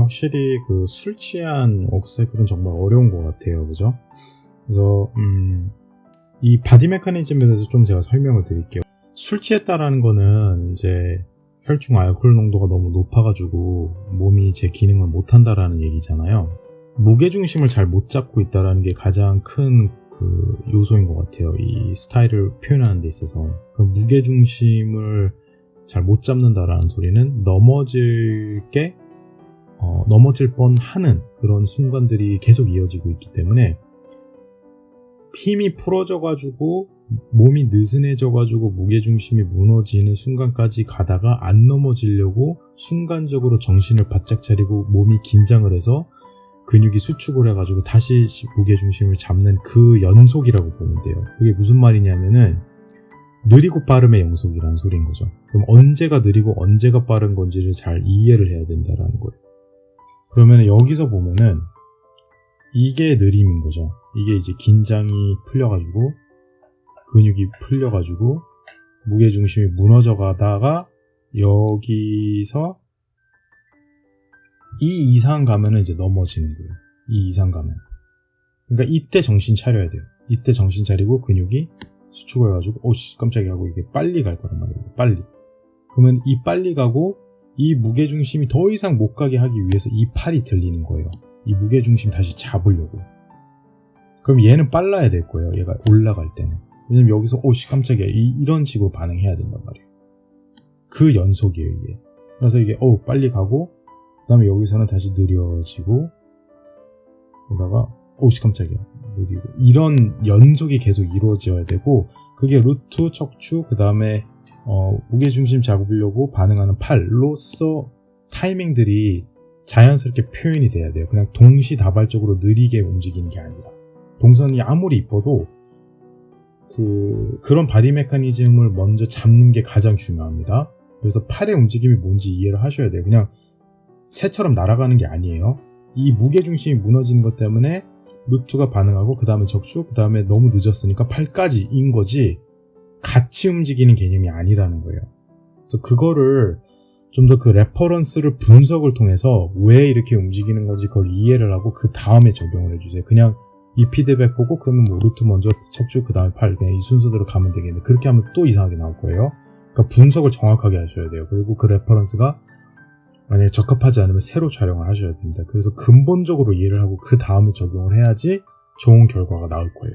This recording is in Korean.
확실히 그 술 취한 워크사이클은 정말 어려운 것 같아요. 그죠? 그래서, 음, 이 바디 메커니즘에 대해서 좀 제가 설명을 드릴게요. 술 취했다라는 거는 이제 혈중 알코올 농도가 너무 높아가지고 몸이 제 기능을 못한다라는 얘기잖아요. 무게중심을 잘 못 잡고 있다라는 게 가장 큰 그 요소인 것 같아요. 이 스타일을 표현하는 데 있어서. 그 무게중심을 잘 못 잡는다라는 소리는 넘어질 게, 어, 넘어질 뻔 하는 그런 순간들이 계속 이어지고 있기 때문에 힘이 풀어져가지고 몸이 느슨해져가지고 무게중심이 무너지는 순간까지 가다가 안 넘어지려고 순간적으로 정신을 바짝 차리고 몸이 긴장을 해서 근육이 수축을 해가지고 다시 무게중심을 잡는 그 연속이라고 보면 돼요. 그게 무슨 말이냐면은 느리고 빠름의 연속이라는 소리인 거죠. 그럼 언제가 느리고 언제가 빠른 건지를 잘 이해를 해야 된다라는 거예요. 그러면 여기서 보면은 이게 느림인 거죠. 이게 이제 긴장이 풀려가지고 근육이 풀려가지고 무게중심이 무너져 가다가 여기서 이 이상 가면은 이제 넘어지는 거예요. 이 이상 가면. 그러니까 이때 정신 차려야 돼요. 이때 정신 차리고 근육이 수축을 해가지고 오씨 깜짝이야 하고 이게 빨리 갈 거란 말이에요. 빨리. 그러면 이 빨리 가고 이 무게중심이 더 이상 못 가게 하기 위해서 이 팔이 들리는 거예요. 이 무게중심 다시 잡으려고. 그럼 얘는 빨라야 될 거예요. 얘가 올라갈 때는. 왜냐면 여기서 오씨 깜짝이야 이, 런 식으로 반응해야 된단 말이에요. 그 연속이에요 이게. 그래서 이게 어 빨리 가고 그 다음에 여기서는 다시 느려지고 그러다가 오씨 깜짝이야 느리고 이런 연속이 계속 이루어져야 되고 그게 루트, 척추, 그 다음에 어, 무게중심 잡으려고 반응하는 팔로서 타이밍들이 자연스럽게 표현이 돼야 돼요. 그냥 동시다발적으로 느리게 움직이는 게 아니라 동선이 아무리 이뻐도 그 그런 바디 메커니즘을 먼저 잡는 게 가장 중요합니다. 그래서 팔의 움직임이 뭔지 이해를 하셔야 돼요. 그냥 새처럼 날아가는 게 아니에요. 이 무게중심이 무너지는 것 때문에 루트가 반응하고 그 다음에 적축, 그 다음에 너무 늦었으니까 팔까지인 거지 같이 움직이는 개념이 아니라는 거예요. 그래서 그거를 좀 더 그 레퍼런스를 분석을 통해서 왜 이렇게 움직이는 건지 그걸 이해를 하고 그 다음에 적용을 해주세요. 그냥 이 피드백 보고 그러면 뭐 루트 먼저 척추 그 다음에 팔 그냥 이 순서대로 가면 되겠네. 그렇게 하면 또 이상하게 나올 거예요. 그러니까 분석을 정확하게 하셔야 돼요. 그리고 그 레퍼런스가 만약에 적합하지 않으면 새로 촬영을 하셔야 됩니다. 그래서 근본적으로 이해를 하고 그 다음에 적용을 해야지 좋은 결과가 나올 거예요.